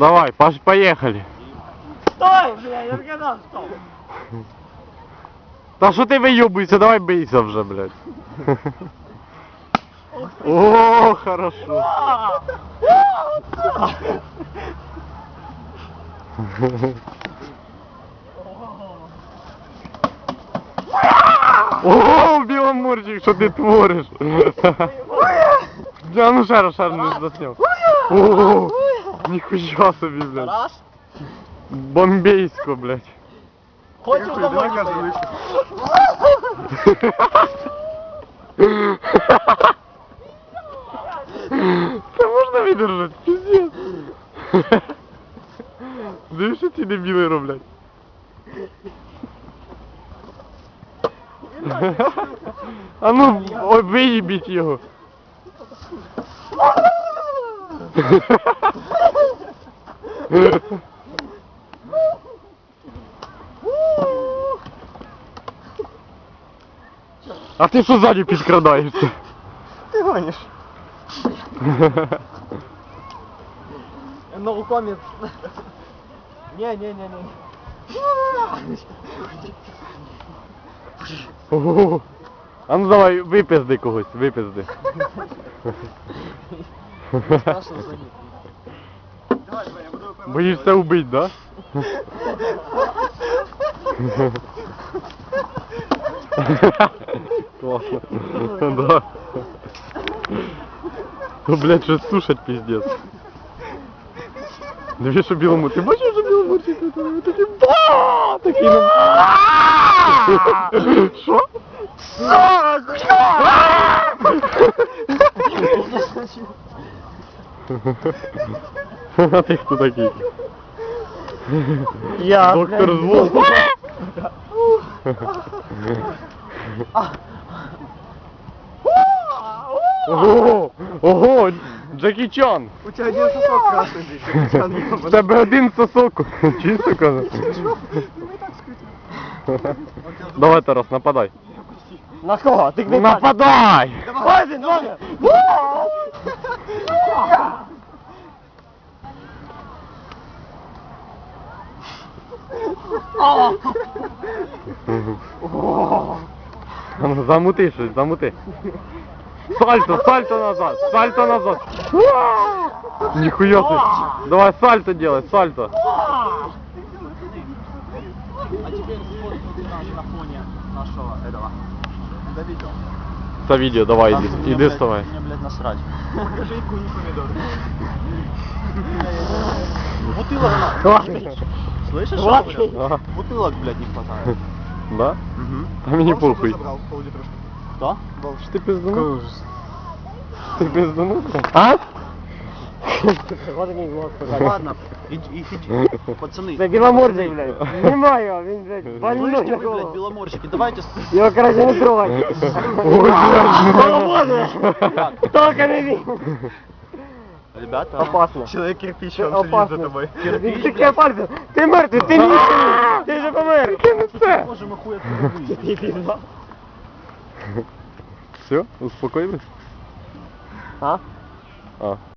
Давай, Паш, поехали. Стой, бля, я сказал, стоп. Та що ти вийобуєшся, давай бийся вже, блядь. О, хорошо. О, біломорчик, що ти твориш? Я ну ще раз не засняв. О, ніхуя собі, блядь. Раз. Бомбейсько, блядь. Хочешь домой? Це можна видержати? Пиздец. Дивись, що ці дебіли роблять. А ну, ой, виїбіть його. А ти що ззаді підкрадаєшся? Ты гонишь. No comments. Не-не-не-не. Ого. А ну давай, випизди когось, випизди. Боїшся убить, да? Классно. Да. Ну, блядь, щось сушать пиздец. Дивись, що білому. Ти бачиш, що білому такий ба! Такий ну. Що? А ти хто такий? Я, Доктор. Звон. Ого! Ого! Джекі Чан! У тебя один сосок красный здесь. В тебе один сосок. Чисто кажу. Давай, Тарас, нападай. На кого? Ты где Нападай! Давай, давай. А ну, Замути щось, замути. Сальто, сальто назад, сальто назад. Нихуя ты. Давай сальто делай, сальто. А теперь сфоткай на, на фоне нашего этого. Да видео. Это видео, давай, иди, иди вставай. Мне, блядь, насрать. Покажи икру, не помидор. Бутылок. Слышишь, что, блядь? Ага. Бутылок, блядь, не хватает. Да? А мені похуй. Кто? Что ты пизданул? Ты пизданул? А? Ладно, иди, иди, пацаны. Це біломордий, блядь. Немає його, він, блядь, больной Слышите на вы, блядь, голову. беломорщики, давайте... с- Його краще не трогай. Ой, блядь. Свобода! Тільки не він. Ребята, Опасно. человек кирпич, Це опасно. Він Кирпич, таке пальце. Ти мертвий, ти ні. Ти вже помер. Ти не це. Боже, мы хуй отсюда выйдем. Все, успокоились? А? А.